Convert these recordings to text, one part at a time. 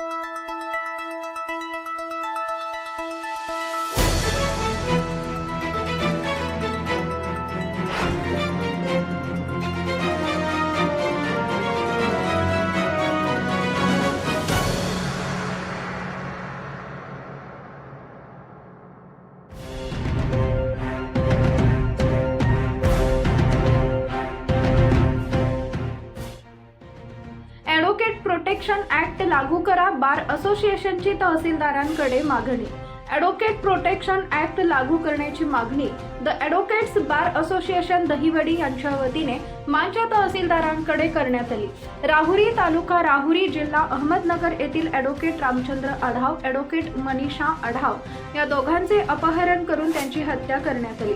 Advocate protection act लागू करा बार असोसिएशनची तहसीलदारांकडे मागणी. ॲडव्होकेट प्रोटेक्शन ऍक्ट लागू करण्याची मागणी. The advocates bar association Dahiwadi यांच्या वतीने मानच्या तहसीलदारांकडे करण्यात आली. राहुरी तालुका राहुरी जिल्हा अहमदनगर येथील ॲडव्होकेट रामचंद्र आढाव ॲडव्होकेट मनीषा आढाव या दोघांचे अपहरण करून त्यांची हत्या करण्यात आली.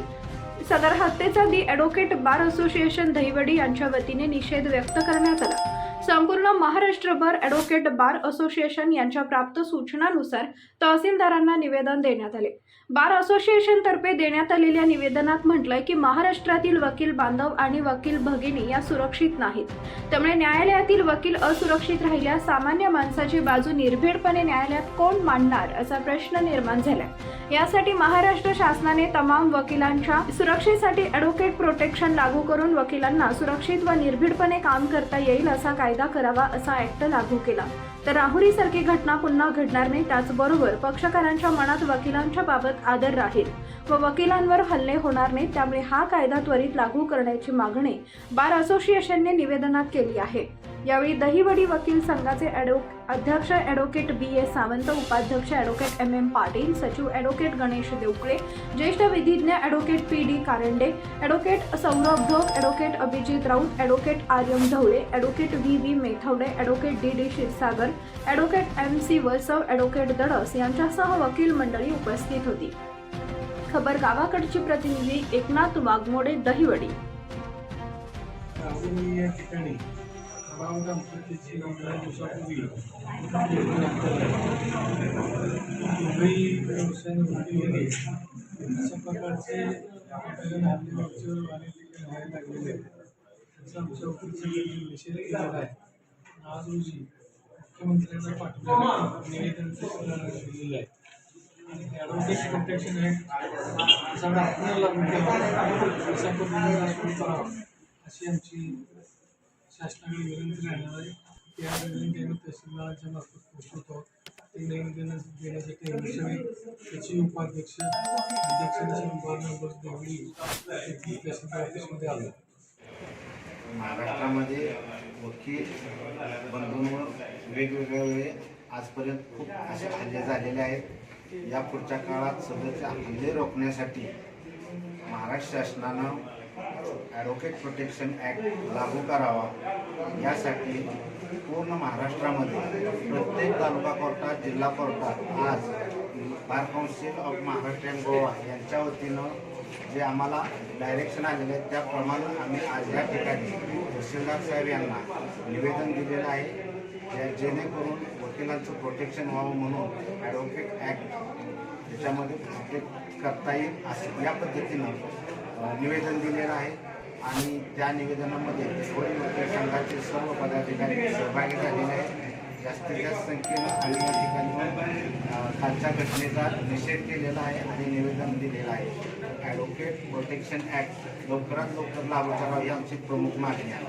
सदर हत्येचा the advocate bar association Dahiwadi यांच्या वतीने निषेध व्यक्त करण्यात आला. संपूर्ण महाराष्ट्रभर ॲडव्होकेट बार असोसिएशन यांच्या प्राप्त सूचनानुसार तहसीलदारांना निवेदन देण्यात आले. बार असोसिएशनतर्फे देण्यात आलेल्या निवेदनात म्हटलंय की महाराष्ट्रातील वकील बांधव आणि वकील भगिनी या सुरक्षित नाहीत. त्यामुळे न्यायालयातील वकील असुरक्षित राहिल्यास सामान्य माणसाची बाजू निर्भीडपणे न्यायालयात कोण मांडणार असा प्रश्न निर्माण झालाय. यासाठी महाराष्ट्र शासनाने तमाम वकिलांच्या सुरक्षेसाठी ॲडव्होकेट प्रोटेक्शन लागू करून वकिलांना सुरक्षित व निर्भीडपणे काम करता येईल असा कायदा करावा असा ऍक्ट लागू केला. तर राहुरीसारखी घटना पुन्हा घडणार नाही त्याचबरोबर पक्षकारांच्या मनात वकिलांच्या बाबत आदर राहील व वकिलांवर हल्ले होणार नाहीत त्यामुळे हा कायदा त्वरित लागू करण्याची मागणी बार असोसिएशनने निवेदनात केली आहे. यावेळी दहिवडी वकील संघाचे ॲडो अध्यक्ष ॲडव्होकेट बी ए सावंत उपाध्यक्ष ॲडव्होकेट एम एम पाटील सचिव ॲडव्होकेट गणेश देवकळे ज्येष्ठ विधिज्ञ advocate P D Karande advocate Saurabh Dhok advocate Abhijit Raut advocate Aryam Dhavale advocate V V Methwade advocate D D Kshirsagar advocate M C Vasav advocate Dadas यांच्यासह वकील मंडळी उपस्थित होती. खबर गावाकडची प्रतिनिधी एकनाथ वाघमोडे दहिवडी. राहुरी या पंधरा दिवसापूर्वी दुबई व्यवसाय नोकरी अशा प्रकारचे आपल्याला मागच्या अनेक व्हायला लागलेले आहेत त्याचा आमच्या वकीलसाठी निषेध केलेला आहे आज रोजी मुख्यमंत्र्यांना पाठवलेलं निवेदन दिलेलं आहे आणि ॲडव्होकेट प्रोटेक्शन ॲक्ट सगळा आपल्याला लागू केला अशा पद्धतीने अशी आमची शासनाकडे विनंती राहणार आहे. त्या विनंती आम्ही तहसीलदारांच्या मार्फत पोहोचवतो ते नवीन देण्यास देण्यासाठी आमचे त्याची उपाध्यक्ष अध्यक्ष वार्ड नंबर देवळी तहसीलदार ऑफिसमध्ये आलो. महाराष्ट्रामध्ये वकील बंधूंवर वेगवेगळ्या वेळी आजपर्यंत खूप असे हल्ले झालेले आहेत. या पुढच्या काळात सध्याचे हल्ले रोखण्यासाठी महाराष्ट्र शासनानं ॲडव्होकेट प्रोटेक्शन ॲक्ट लागू करावा. यासाठी पूर्ण महाराष्ट्रामध्ये प्रत्येक तालुका कोर्टात जिल्हा कोर्टात आज bar council of Maharashtra and Goa यांच्या वतीनं जे आम्हाला डायरेक्शन आलेले आहेत त्याप्रमाणे आम्ही आज या ठिकाणी तहसीलदार साहेब यांना निवेदन दिलेलं आहे ज्या- जेणेकरून वकिलांचं प्रोटेक्शन व्हावं म्हणून ॲडव्होकेट ॲक्ट त्याच्यामध्ये प्रोटेक्ट करता येईल असं या पद्धतीनं निवेदन दिलेलं आहे. आणि त्या निवेदनामध्ये थोडी वकील संघाचे सर्व पदाधिकारी सहभागी झालेले आहेत. जास्तीत जास्त संख्येनं आणि या ठिकाणी खालच्या घटनेचा निषेध केलेला आहे आणि निवेदन दिलेलं आहे. ॲडव्होकेट प्रोटेक्शन ॲक्ट लवकरात लवकर लागू करावी ही आमची प्रमुख मागणी आहे.